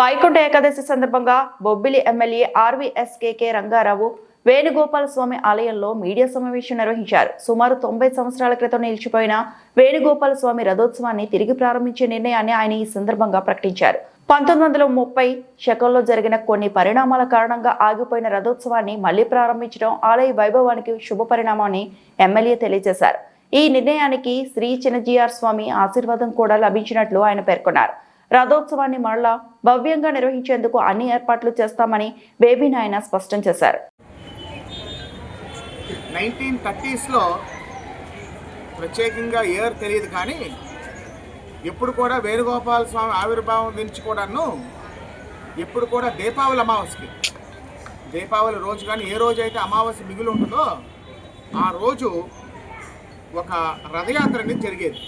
వైకుంఠ ఏకాదశి సందర్భంగా Bobbili MLA RVSKK Rangarao Venugopala Swamy ఆలయంలో media సమావేశం నిర్వహించారు. సుమారు తొంభై సంవత్సరాల క్రితం నిలిచిపోయిన వేణుగోపాల స్వామి రథోత్సవాన్ని తిరిగి ప్రారంభించే నిర్ణయాన్ని ఆయన ఈ సందర్భంగా ప్రకటించారు. పంతొమ్మిది వందల ముప్పై శకంలో జరిగిన కొన్ని పరిణామాల కారణంగా ఆగిపోయిన రథోత్సవాన్ని మళ్ళీ ప్రారంభించడం ఆలయ వైభవానికి శుభ పరిణామాన్ని ఎమ్మెల్యే తెలియజేశారు. ఈ నిర్ణయానికి శ్రీ చిన్నజీఆర్ స్వామి ఆశీర్వాదం కూడా లభించినట్లు ఆయన పేర్కొన్నారు. రథోత్సవాన్ని మరలా భవ్యంగా నిర్వహించేందుకు అన్ని ఏర్పాట్లు చేస్తామని బేబీ నాయన స్పష్టం చేశారు. నైన్టీన్ థర్టీస్లో ప్రత్యేకంగా ఇయర్ తెలియదు కానీ ఎప్పుడు కూడా వేణుగోపాల స్వామి ఆవిర్భావం దించి కూడాను ఎప్పుడు కూడా దీపావళి అమావాస్యకి. దీపావళి రోజు కానీ ఏ రోజు అయితే అమావాస్య మిగిలి ఉంటుందో ఆ రోజు ఒక రథయాత్ర అనేది జరిగేది.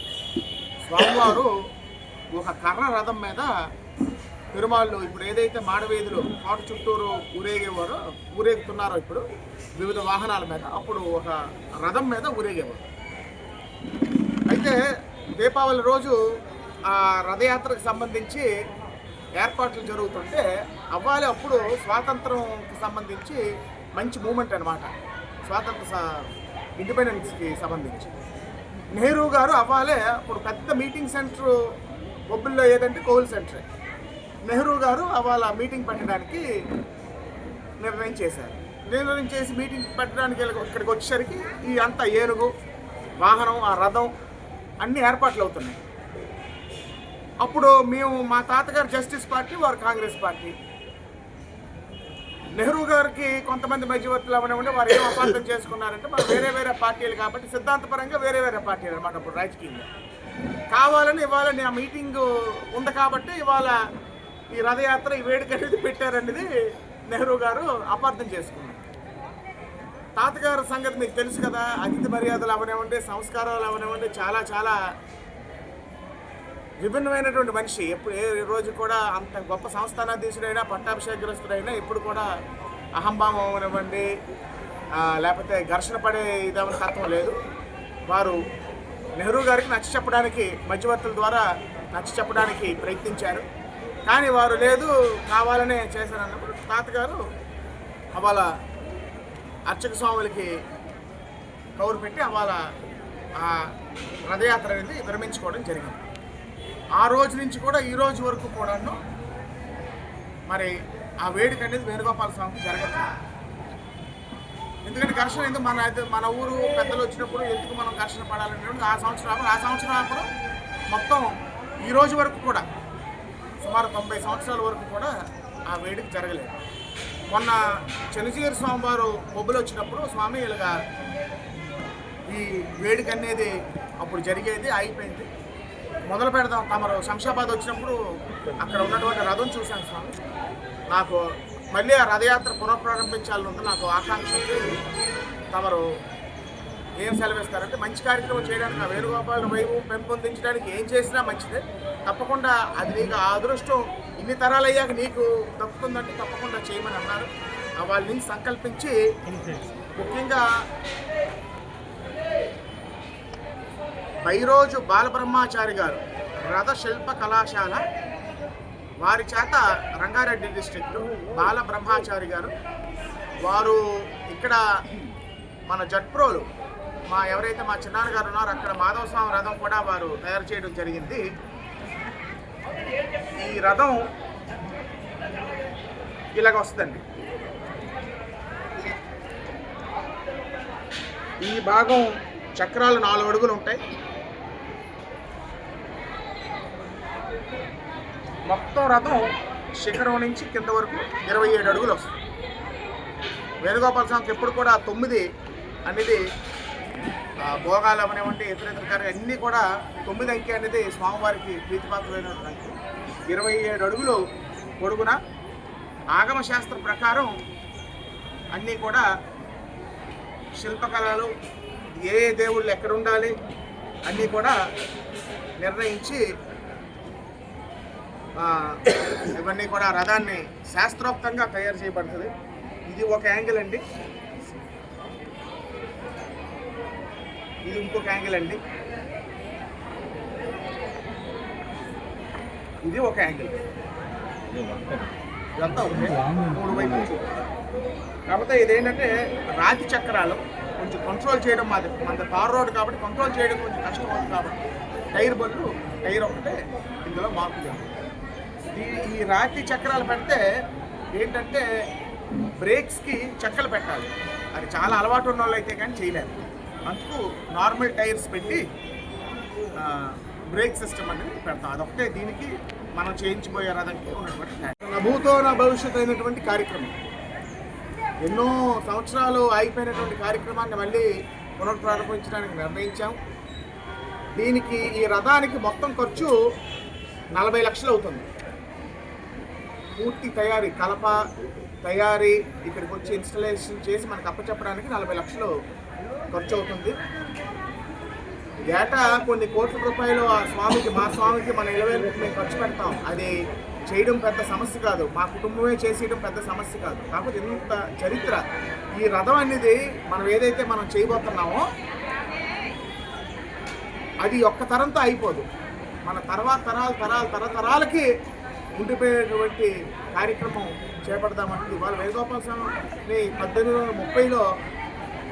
స్వామివారు ఒక కర్ర రథం మీద పెరుమాళ్ళు ఇప్పుడు ఏదైతే మాడవీధిలో కోట చుట్టూరు ఊరేగేవారో ఊరేగుతున్నారో ఇప్పుడు వివిధ వాహనాల మీద అప్పుడు ఒక రథం మీద ఊరేగేవారు. అయితే దీపావళి రోజు ఆ రథయాత్రకు సంబంధించి ఏర్పాట్లు జరుగుతుంటే అవ్వాలి అప్పుడు స్వాతంత్రంకి సంబంధించి మంచి మూమెంట్ అనమాట స్వాతంత్ర స- ఇండిపెండెన్స్కి సంబంధించి. నెహ్రూ గారు అవ్వాలే అప్పుడు పెద్ద మీటింగ్ సెంటర్ బొబ్బిల్లో ఏదంటే కోవిల్ సెంటర్. నెహ్రూ గారు అవాళ మీటింగ్ పెట్టడానికి నిర్ణయం చేశారు. నిర్ణయం చేసి మీటింగ్ పెట్టడానికి ఇక్కడికి వచ్చేసరికి ఈ అంతా ఏనుగు వాహనం ఆ రథం అన్ని ఏర్పాట్లు అవుతున్నాయి. అప్పుడు మేము మా తాతగారు జస్టిస్ పార్టీ వారు కాంగ్రెస్ పార్టీ. నెహ్రూ గారికి కొంతమంది మధ్యవర్తులు అవనివ్వండి వారు ఏం అపార్థం చేసుకున్నారంటే మనం వేరే వేరే పార్టీలు కాబట్టి సిద్ధాంతపరంగా వేరే వేరే పార్టీలు అనమాట అప్పుడు రాజకీయంగా కావాలని ఇవాళ ఆ మీటింగ్ ఉంది కాబట్టి ఇవాళ ఈ రథయాత్ర ఈ వేడుక అనేది పెట్టారనేది నెహ్రూ గారు అపార్థం చేసుకున్నారు. తాతగారు సంగతి మీకు తెలుసు కదా అతిథి మర్యాదలు అవనివ్వండి సంస్కారాలు అవనివ్వండి చాలా చాలా విభిన్నమైనటువంటి మనిషి. ఎప్పుడు ఏ రోజు కూడా అంత గొప్ప సంస్థానాధీశుడైనా పట్టాభిషేకగ్రస్తుడైనా ఇప్పుడు కూడా అహంభావం అవనివ్వండి లేకపోతే ఘర్షణ పడే ఇదేమైనా తత్వం లేదు. వారు నెహ్రూ గారికి నచ్చ చెప్పడానికి మధ్యవర్తుల ద్వారా నచ్చ చెప్పడానికి ప్రయత్నించారు. కానీ వారు లేదు కావాలనే చేశారన్నప్పుడు తాతగారు అవాళ అర్చక స్వాములకి కౌరు పెట్టి అవాళ ఆ రథయాత్ర అనేది విరమించుకోవడం జరిగింది. ఆ రోజు నుంచి కూడా ఈ రోజు వరకు కూడాను మరి ఆ వేడుక అనేది వేణుగోపాల స్వామికి జరగదు ఎందుకంటే ఘర్షణ ఎందుకు మన అయితే మన ఊరు పెద్దలు వచ్చినప్పుడు ఎందుకు మనం ఘర్షణ పడాలనేది ఆ సంవత్సరం ఆ సంవత్సరం అప్పుడు మొత్తం ఈ రోజు వరకు కూడా సుమారు తొంభై సంవత్సరాల వరకు కూడా ఆ వేడుక జరగలేదు. మొన్న చెనజీరు స్వామి వారు బొబ్బులు వచ్చినప్పుడు స్వామి ఇలాగా ఈ వేడుక అనేది అప్పుడు జరిగేది అయిపోయింది. మొదలు పెడదాం. తమరు శంషాబాద్ వచ్చినప్పుడు అక్కడ ఉన్నటువంటి రథం చూశాను స్వామి. నాకు మళ్ళీ ఆ రథయాత్ర పునఃప్రారంభించాలని ఉంది నాకు ఆకాంక్ష ఉంది. తమరు ఏం సెలవిస్తారంటే మంచి కార్యక్రమం చేయడానికి ఆ వేణుగోపాల వైపు పెంపొందించడానికి ఏం చేసినా మంచిదే. తప్పకుండా అది నీకు ఆ అదృష్టం ఇన్ని తరాలు అయ్యాక నీకు దక్కుతుందంటే తప్పకుండా చేయమని అన్నారు. వాళ్ళని వాళ్ళ నుంచి సంకల్పించి ముఖ్యంగా బైరోజు బాలబ్రహ్మాచారి గారు రథ శిల్ప కళాశాల వారి చేత రంగారెడ్డి డిస్ట్రిక్ట్ బాల బ్రహ్మాచారి గారు వారు ఇక్కడ మన జట్ప్రోలు మా ఎవరైతే మా చిన్నాన్న గారు ఉన్నారో అక్కడ మాధవస్వామి రథం కూడా వారు తయారు చేయడం జరిగింది. ఈ రథం ఇలాగ వస్తుందండి. ఈ భాగం చక్రాలు నాలుగు అడుగులు ఉంటాయి. మొత్తం రథం శిఖరం నుంచి కింద వరకు ఇరవై ఏడు అడుగులు వస్తుంది. వేణుగోపాల స్వామికి ఎప్పుడు కూడా తొమ్మిది అనేది భోగాలు అవనివ్వండి ఇతర ఇతర కార్యాలు అన్నీ కూడా తొమ్మిది అంకె అనేది స్వామివారికి ప్రీతిపాత్రమైనటువంటి అంకె ఇరవై ఏడు అడుగులు పొడుగున ఆగమశాస్త్రం ప్రకారం అన్నీ కూడా శిల్పకళలు ఏ ఏ దేవుళ్ళు ఎక్కడ ఉండాలి అన్నీ కూడా నిర్ణయించి ఇవన్నీ కూడా రథాన్ని శాస్త్రోక్తంగా తయారు చేయబడుతుంది. ఇది ఒక యాంగిల్ అండి. ఇది ఇంకొక యాంగిల్ అండి. ఇది ఒక యాంగిల్. ఇదంతా ఒకటే. మూడు వైపు కాకపోతే ఇదేంటంటే రాతి చక్రాలు కొంచెం కంట్రోల్ చేయడం మాది మన తార్ రోడ్ కాబట్టి కంట్రోల్ చేయడం కొంచెం కష్టం అవుతుంది కాబట్టి. టైర్ బదులు టైర్ ఒకటే ఇందులో మార్పు జరిగింది. ఈ ఈ రాతి చక్రాలు పెడితే ఏంటంటే బ్రేక్స్కి చెక్కలు పెట్టాలి. అది చాలా అలవాటు ఉన్న వాళ్ళు అయితే కానీ చేయలేరు. అందుకు నార్మల్ టైర్స్ పెట్టి బ్రేక్ సిస్టమ్ అనేది పెడతాం. అదొకటే దీనికి మనం చేయించిపోయే రథంకి ఉన్నటువంటి నభూతో నా భూతో నా భవిష్యత్ అయినటువంటి కార్యక్రమం. ఎన్నో సంవత్సరాలు ఆగిపోయినటువంటి కార్యక్రమాన్ని మళ్ళీ పునఃప్రారంభించడానికి నిర్ణయించాం. దీనికి ఈ రథానికి మొత్తం ఖర్చు నలభై లక్షలు అవుతుంది. పూర్తి తయారీ కలప తయారీ ఇక్కడికి వచ్చి ఇన్స్టలేషన్ చేసి మనకు అప్పచెప్పడానికి నలభై లక్షలు ఖర్చు అవుతుంది ఏటా కొన్ని కోట్ల రూపాయలు ఆ స్వామికి మా స్వామికి మన ఇలవేలకు మేము ఖర్చు పెడతాం. అది చేయడం పెద్ద సమస్య కాదు. మా కుటుంబమే చేసేయడం పెద్ద సమస్య కాదు. కాకపోతే ఇంత చరిత్ర. ఈ రథం అనేది మనం ఏదైతే మనం చేయబోతున్నామో అది ఒక్క తరంతో అయిపోదు. మన తర్వాత తరాలు తరాలు తరతరాలకి ఉండిపోయేటువంటి కార్యక్రమం చేపడదామన్నది వాళ్ళ వేణుగోపాల స్వామిని పద్దెనిమిది వందల ముప్పైలో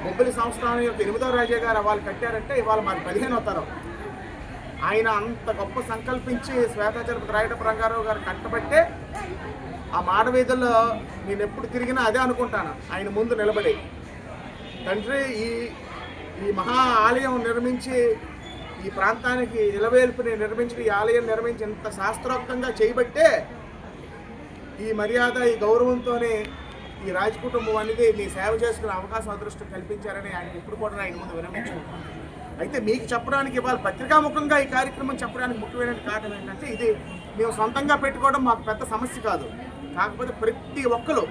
బొబ్బిలి సంస్థానం యొక్క ఎనిమిదో రాజే గారు వాళ్ళు కట్టారంటే ఇవాళ మాకు పదిహేను తరం. ఆయన అంత గొప్ప సంకల్పించి శ్వేతాచరపతి రాయటపు రంగారావు గారు కట్టబట్టే ఆ మాడవీధుల్లో నేను ఎప్పుడు తిరిగినా అదే అనుకుంటాను. ఆయన ముందు నిలబడి. తండ్రి ఈ ఈ మహా ఆలయం నిర్మించి ఈ ప్రాంతానికి నిలవేల్పుని నిర్మించి ఈ ఆలయం నిర్మించి ఇంత శాస్త్రోక్తంగా చేయబట్టే ఈ మర్యాద ఈ గౌరవంతోనే ఈ రాజ కుటుంబం అనేది మీ సేవ చేసుకునే అవకాశం అదృష్టం కల్పించారని ఆయన ఇప్పుడు కూడా ఆయన ముందు విరమించుకుంటున్నాను అయితే మీకు చెప్పడానికి ఇవాళ పత్రికాముఖంగా ఈ కార్యక్రమం చెప్పడానికి ముఖ్యమైన కారణం ఏంటంటే ఇది మేము సొంతంగా పెట్టుకోవడం మాకు పెద్ద సమస్య కాదు. కాకపోతే ప్రతి ఒక్కరు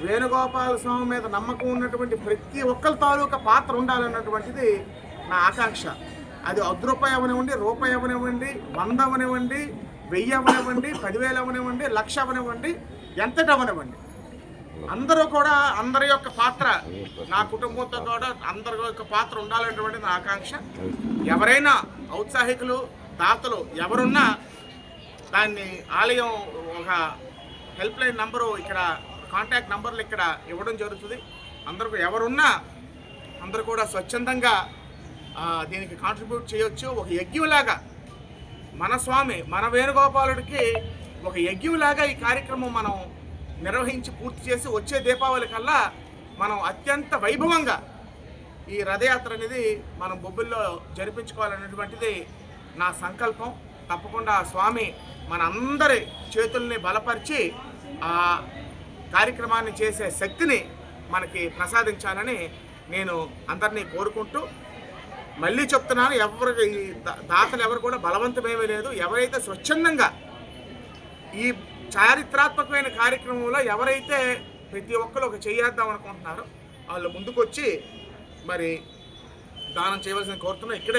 వేణుగోపాల స్వామి మీద నమ్మకం ఉన్నటువంటి ప్రతి ఒక్కరి తాలూకా పాత్ర ఉండాలన్నటువంటిది నా ఆకాంక్ష. అది అర్ధ రూపాయి అవనివ్వండి రూపాయి అవనివ్వండి వంద అవనివ్వండి వెయ్యి అవనివ్వండి పదివేలు అవనివ్వండి లక్ష అవనివ్వండి ఎంతటి అవనివ్వండి అందరూ కూడా అందరి యొక్క పాత్ర నా కుటుంబంతో కూడా అందరి యొక్క పాత్ర ఉండాలనేటువంటి నా ఆకాంక్ష. ఎవరైనా ఔత్సాహికులు దాతలు ఎవరున్నా దాన్ని ఆలయం ఒక హెల్ప్ లైన్ నంబరు ఇక్కడ కాంటాక్ట్ నంబర్లు ఇక్కడ ఇవ్వడం జరుగుతుంది. అందరూ ఎవరున్నా అందరూ కూడా స్వచ్ఛందంగా దీనికి కాంట్రిబ్యూట్ చేయొచ్చు ఒక యజ్ఞంలాగా. మన స్వామి మన వేణుగోపాలుడికి ఒక యజ్ఞంలాగా ఈ కార్యక్రమం మనం నిర్వహించి పూర్తి చేసి వచ్చే దీపావళి కల్లా మనం అత్యంత వైభవంగా ఈ రథయాత్ర అనేది మనం బొబ్బిల్లో జరిపించుకోవాలనేటువంటిది నా సంకల్పం. తప్పకుండా ఆ స్వామి మన అందరి చేతుల్ని బలపరిచి ఆ కార్యక్రమాన్ని చేసే శక్తిని మనకి ప్రసాదించాలని నేను అందరినీ కోరుకుంటూ మళ్ళీ చెప్తున్నాను ఎవరు ఈ దాతలు ఎవరు కూడా బలవంతమేమీ లేదు. ఎవరైతే స్వచ్ఛందంగా ఈ చారిత్రాత్మకమైన కార్యక్రమంలో ఎవరైతే ప్రతి ఒక్కరు ఒక చేయేద్దాం అనుకుంటున్నారో వాళ్ళు ముందుకొచ్చి మరి దానం చేయవలసిన కోరుతున్నాం. ఇక్కడే